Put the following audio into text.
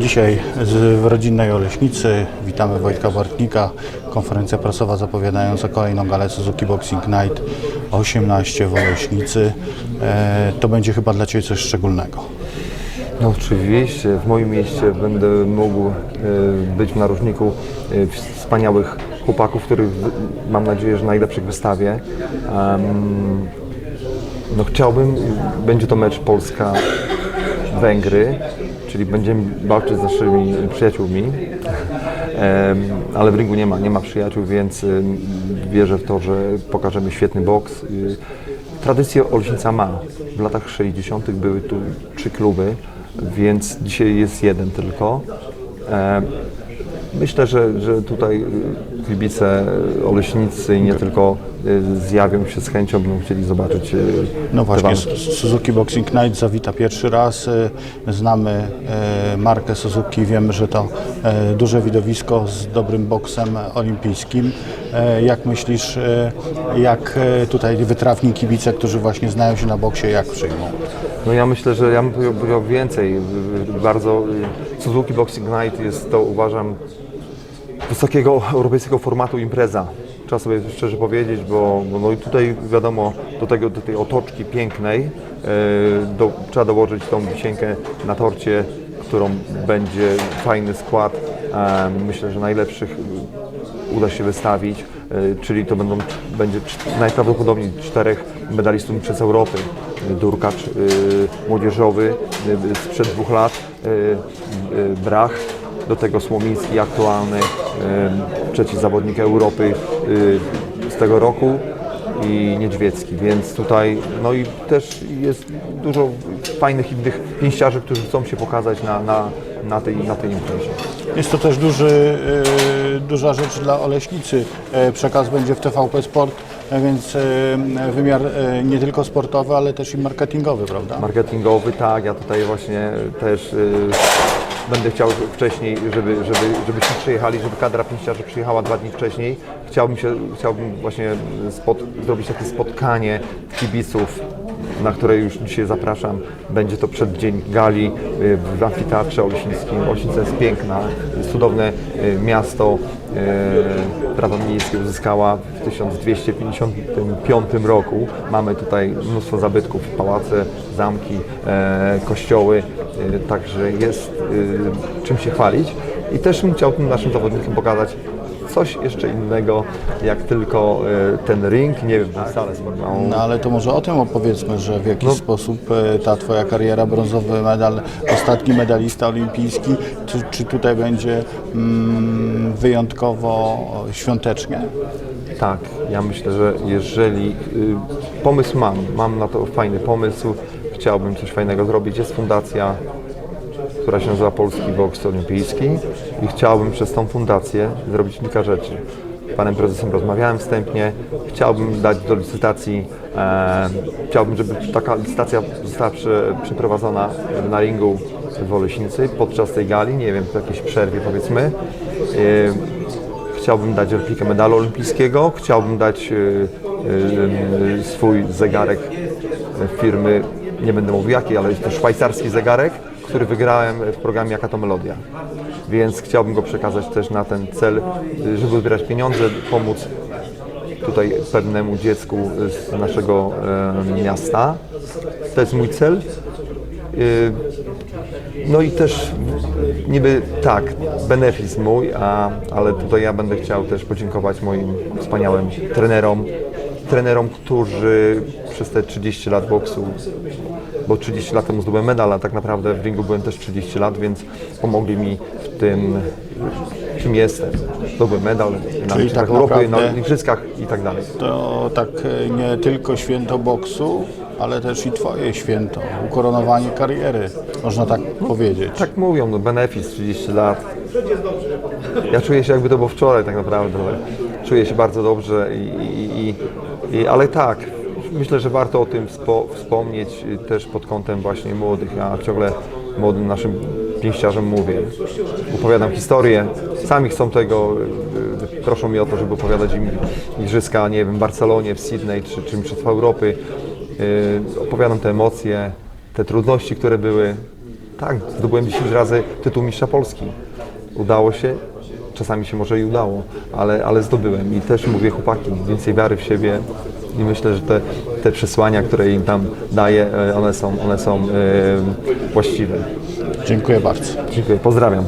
Dzisiaj z, w rodzinnej Oleśnicy witamy Wojtka Bartnika. Konferencja prasowa zapowiadająca kolejną galę Suzuki Boxing Night 18 w Oleśnicy. E, to będzie chyba dla Ciebie coś szczególnego. No oczywiście, w moim mieście będę mógł e, być w narożniku e, wspaniałych chłopaków, których mam nadzieję, że najlepszych wystawię. Em, no chciałbym, będzie to mecz Polska-Węgry, czyli będziemy walczyć z naszymi przyjaciółmi, ale w ringu nie ma, nie ma przyjaciół, więc wierzę w to, że pokażemy świetny boks. Y, Tradycję Olśnica ma. W latach 60. były tu trzy kluby, więc dzisiaj jest jeden tylko. Myślę, że, że tutaj y, kibice Oleśnicy i nie tylko y, zjawią się z chęcią, będą chcieli zobaczyć y, No właśnie, Suzuki Boxing Night zawita pierwszy raz. E, Znamy e, markę Suzuki, wiemy, że to e, duże widowisko z dobrym boksem olimpijskim. E, Jak myślisz, e, jak e, tutaj wytrawni kibice, którzy właśnie znają się na boksie, jak przyjmą? No ja myślę, że ja bym powiedział- więcej. Bardzo Suzuki Boxing Night jest to uważam wysokiego europejskiego formatu impreza. Trzeba sobie szczerze powiedzieć, bo no i tutaj wiadomo, do, tego, do tej otoczki pięknej y, do, trzeba dołożyć tą wisienkę na torcie, którą będzie fajny skład. E, Myślę, że najlepszych uda się wystawić, y, czyli to będą, będzie najprawdopodobniej czterech medalistów przez Europy. Durkacz młodzieżowy sprzed dwóch lat, Brach, do tego Słomiński aktualny, y, trzeci zawodnik Europy y, z tego roku i Niedźwiecki, więc tutaj no i też jest dużo fajnych innych pięściarzy, którzy chcą się pokazać na, na, na, tej, na tej imprezie. Jest to też duży, e, duża rzecz dla Oleśnicy. E, Przekaz będzie w TVP Sport, e, więc e, wymiar nie tylko sportowy, ale też i marketingowy, prawda? marketingowy, tak, ja tutaj właśnie też y, będę chciał wcześniej, żeby, żeby, żebyśmy przyjechali, żeby kadra pięściarzy przyjechała dwa dni wcześniej. Chciałbym, się, chciałbym właśnie spot, zrobić takie spotkanie kibiców, na które już dzisiaj zapraszam. Będzie to przed dzień gali y, w amfiteatrze Olesińskim. Olesinica jest piękna, cudowne y, miasto. y, Prawo miejskie uzyskała w 1255 roku. Mamy tutaj mnóstwo zabytków, pałace, zamki, e, kościoły, także jest czym się chwalić. I też bym chciał tym naszym zawodnikom pokazać coś jeszcze innego, jak tylko e, ten ring, nie wiem, salę sportową. No ale to może o tym opowiedzmy, że w jakiś No. sposób e, ta Twoja kariera, brązowy medal, ostatni medalista olimpijski, czy, czy tutaj będzie mm, wyjątkowo świątecznie? Tak, ja myślę, że jeżeli y, pomysł mam, mam na to fajny pomysł, chciałbym coś fajnego zrobić. Jest fundacja, która się nazywa Polski Boks Olimpijski i chciałbym przez tą fundację zrobić kilka rzeczy. Z panem prezesem rozmawiałem wstępnie, chciałbym dać do licytacji, e, chciałbym, żeby taka licytacja została prze, przeprowadzona na ringu w Oleśnicy podczas tej gali, nie wiem, w jakiejś przerwie powiedzmy. E, Chciałbym dać replikę medalu olimpijskiego, chciałbym dać y, y, swój zegarek firmy, nie będę mówił jakiej, ale jest to szwajcarski zegarek, który wygrałem w programie Jaka to Melodia. Więc chciałbym go przekazać też na ten cel, żeby zbierać pieniądze, pomóc tutaj pewnemu dziecku z naszego e, miasta. To jest mój cel. Y, no i też niby tak, benefis mój, a, ale tutaj ja będę chciał też podziękować moim wspaniałym trenerom, trenerom, którzy przez te 30 lat boksu, bo 30 lat temu zdobyłem medal, a tak naprawdę w ringu byłem też 30 lat, więc pomogli mi w tym, czym jestem. Zdobyłem medal na Czyli tak Europy, na igrzyskach i tak dalej. To tak e, nie tylko święto boksu, ale też i Twoje święto, ukoronowanie kariery, można tak powiedzieć. Tak mówią, no benefis 30 lat. Ja czuję się jakby to było wczoraj tak naprawdę. Czuję się bardzo dobrze i, i, i, ale tak, myślę, że warto o tym spo, wspomnieć też pod kątem właśnie młodych. Ja ciągle młodym naszym pięściarzom mówię. Opowiadam historię, sami chcą tego, proszą mnie o to, żeby opowiadać im igrzyska, nie wiem, w Barcelonie, w Sydney czy, czy Mistrzostwa Europy. Y, Opowiadam te emocje, te trudności, które były, Tak, zdobyłem 10 razy tytuł mistrza Polski. Udało się, czasami się może i udało, ale, ale zdobyłem i też mówię chłopaki, więcej wiary w siebie i myślę, że te, te przesłania, które im tam daję, e, one są, one są e, właściwe. Dziękuję bardzo. Dziękuję, pozdrawiam.